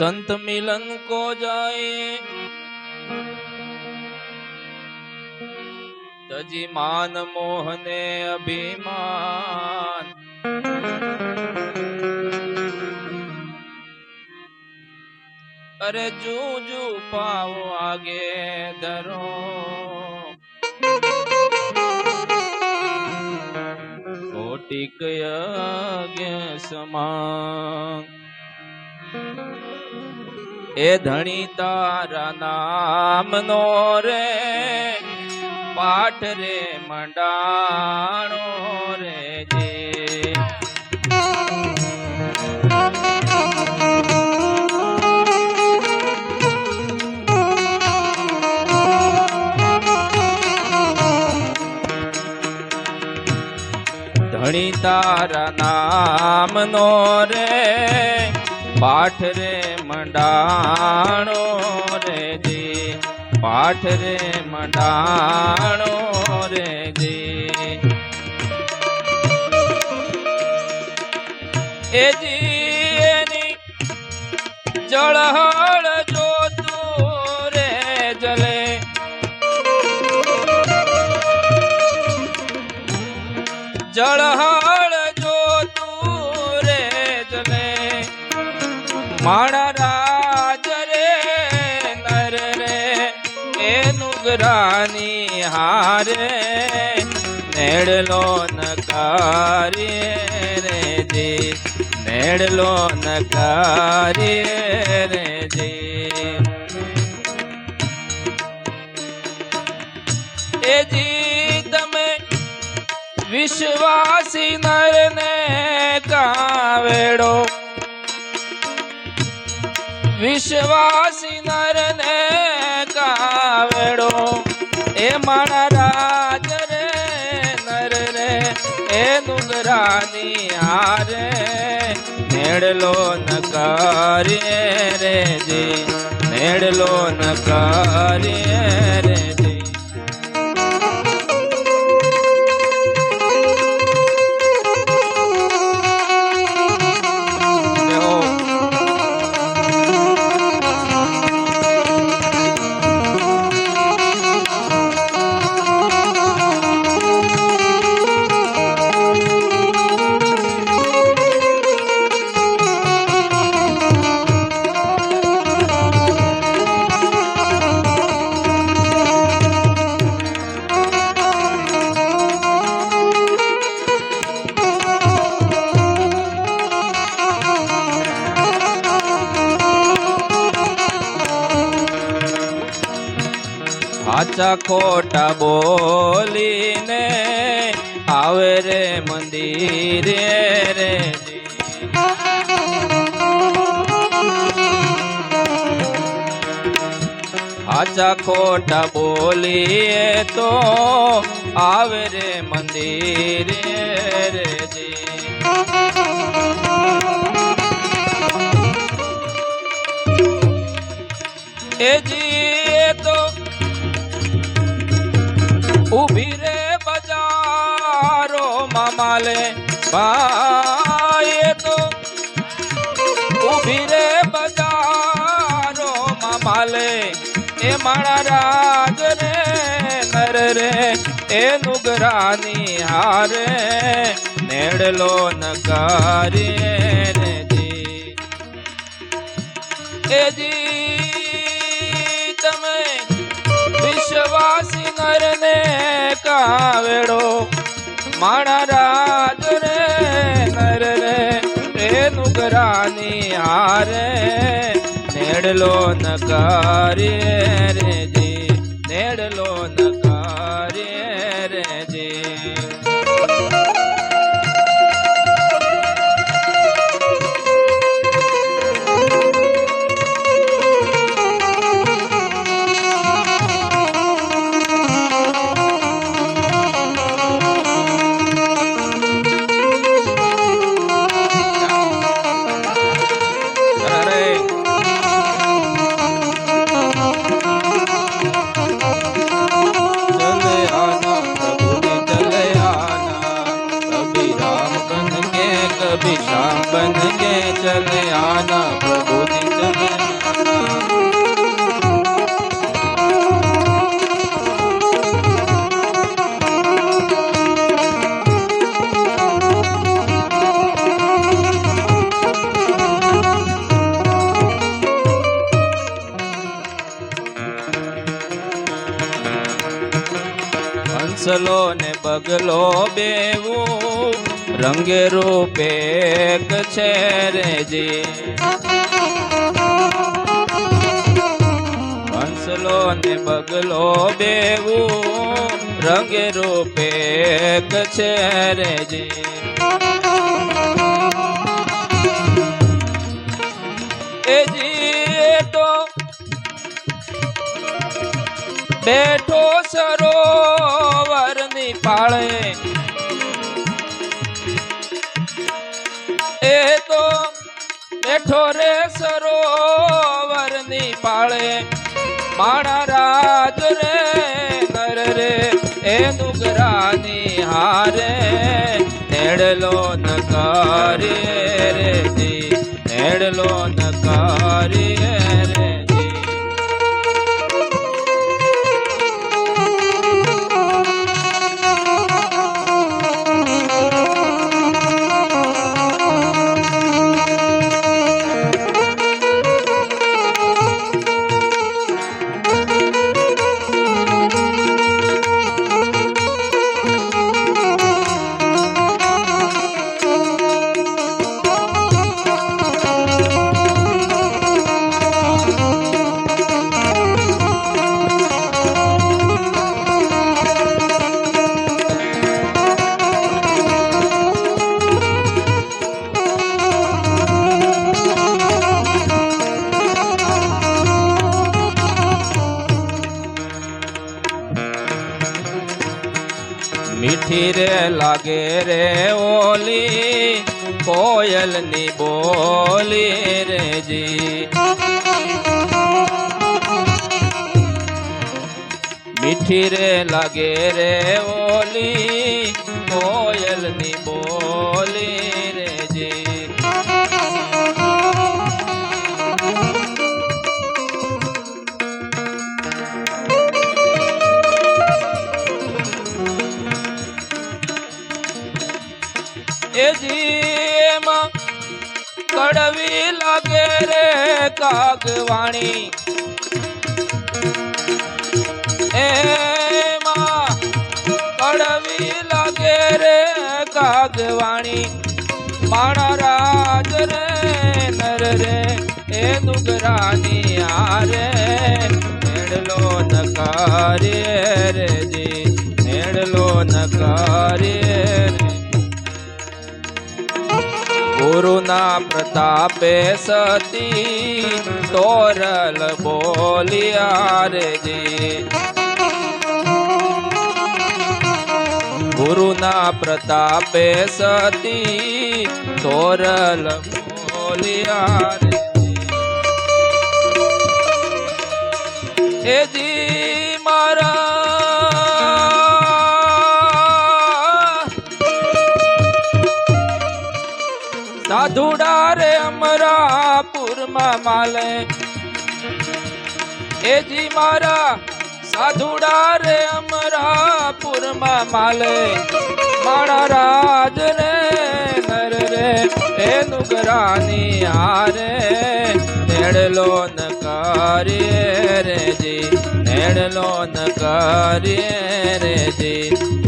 संत मिलन को जाए तजी मान मोहने अभिमान अरे जू जू पाओ आगे धरो कोटिक यज्ञ समान એ ધણી તારા નામનો રે પાઠ રે મંડાણો રે જે. ધણી તારા નામનો રે પાઠ રે મંડાણો રે જી. પાઠ રે મંડાણો રે જી. એ જી એની માણા રાજ રે, નર રે, એ હારે નેડલો નકારી રે જી નેડલો નકારી રે જી. એ જી તમે વિશ્વાસી નરને કાવેડો વિશ્વાસી નરને કાવેડો, એ મારા રાજ રે નર રે, એ નુગરાની હારે નેડલો કરે રે જી નેડલો નકારે રે ખોટા બોલીને આવે રે મંદિરે રે. સાચા ખોટા બોલીએ તો આવે રે મંદિરે રે જી. મામાલે ભાઈ તો ઊભી રે બજારો મામાલે એ મારા રાજ રે, નર રે, એ નુગરાની હારે. નેડલો નકારે રે જી. એ જી તમે વિશ્વાસી નરને કાવેડો માણા રાજ રે નર રે એ નુગરાની હારે. નેડલો નકારે રે જી નેડલો નકારે ને બગલો બેવું રંગે રૂપે છે રેજી હંસલો ને બગલો બેવું રંગે રૂપે છે રેજી બેઠો સરોવરની પાળે. એ તો બેઠો રે સરોવરની પાળે. માણા રાજ રે નર રે, એ નુગરાની હારે. નેડલો ન કરે રે નેડલો ન કરે રે. રે લાગે રે ઓલી કોયલની બોલી રે જી. મીઠી રે લાગે રે ઓલી કડવી લાગે રે કાગવાણી. માં, કડવી લાગે રે કાગવાણી. માણા રાજ રે, નર રે, એ નુગરાની આરે. મેળલો નકારે રે જી, મેળલો નકારે ગુરુના પ્રતાપે સતી તોરલ બોલિયા રે જી ગુરુના પ્રતાપે સતી તોરલ બોલિયા રે જી. એ જી મારા સાધુડા રે અમરાપુરમાં માલે. એજી મારા સાધુડા રે અમરાપુરમાં માલે. મારા રાજ રે, નર રે એ નુગરાની હારે નેડલો ન કરીએ રે જી નેડલો ન કરીએ રે જી.